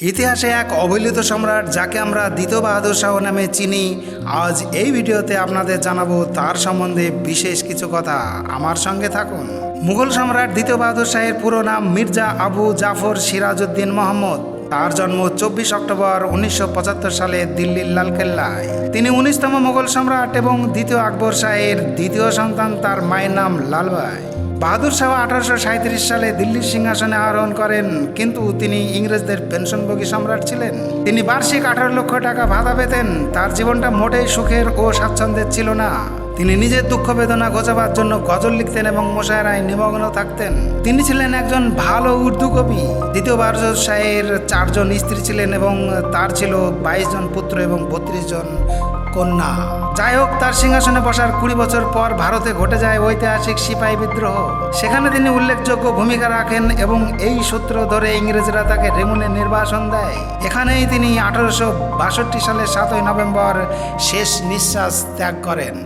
ইতিহাসে এক অবহেলিত সম্রাট যাকে আমরা দ্বিতীয় বাহাদুর শাহ নামে চিনি, আজ এই ভিডিওতে আপনাদের জানাব তার সম্বন্ধে বিশেষ কিছু কথা। আমার সঙ্গে থাকুন। মুঘল সম্রাট দ্বিতীয় বাহাদুর শাহের পুরো নাম মির্জা আবু জাফর সিরাজউদ্দিন মোহাম্মদ। তার জন্ম চব্বিশ অক্টোবর উনিশশো পঁচাত্তর সালে দিল্লির লালকেল্লায়। তিনি উনিশতম মোগল সম্রাট এবং দ্বিতীয় আকবর শাহের দ্বিতীয় সন্তান, তার মায়ের নাম লালবাই বাহাদুর শাহ আঠারোশো সাঁত্রিশ সালে দিল্লির সিংহাসনে আরোহণ করেন, কিন্তু তিনি ইংরেজদের পেনশনভোগী সম্রাট ছিলেন। তিনি বার্ষিক আঠারো লক্ষ টাকা ভাতা পেতেন, তার জীবনটা মোটেই সুখের ও স্বাচ্ছন্দ্যের ছিল না। তিনি নিজের দুঃখ বেদনা ঘোচাবার জন্য গজল লিখতেন এবং মোশায়রায় নিমগ্ন থাকতেন। তিনি ছিলেন একজন ভালো উর্দু কবি। দ্বিতীয় বাহাদুর শাহের চারজন স্ত্রী ছিলেন এবং তার ছিল বাইশ জন পুত্র এবং বত্রিশ জন কন্যা। যাই হোক তার সিংহাসনে বসার কুড়ি বছর পর ভারতে ঘটে যায় ঐতিহাসিক সিপাহী বিদ্রোহ। সেখানে তিনি উল্লেখযোগ্য ভূমিকা রাখেন এবং এই সূত্র ধরে ইংরেজরা তাকে রেমুনে নির্বাসন দেয়। এখানেই তিনি আঠারোশো সালের সাতই নভেম্বর শেষ নিঃশ্বাস ত্যাগ করেন।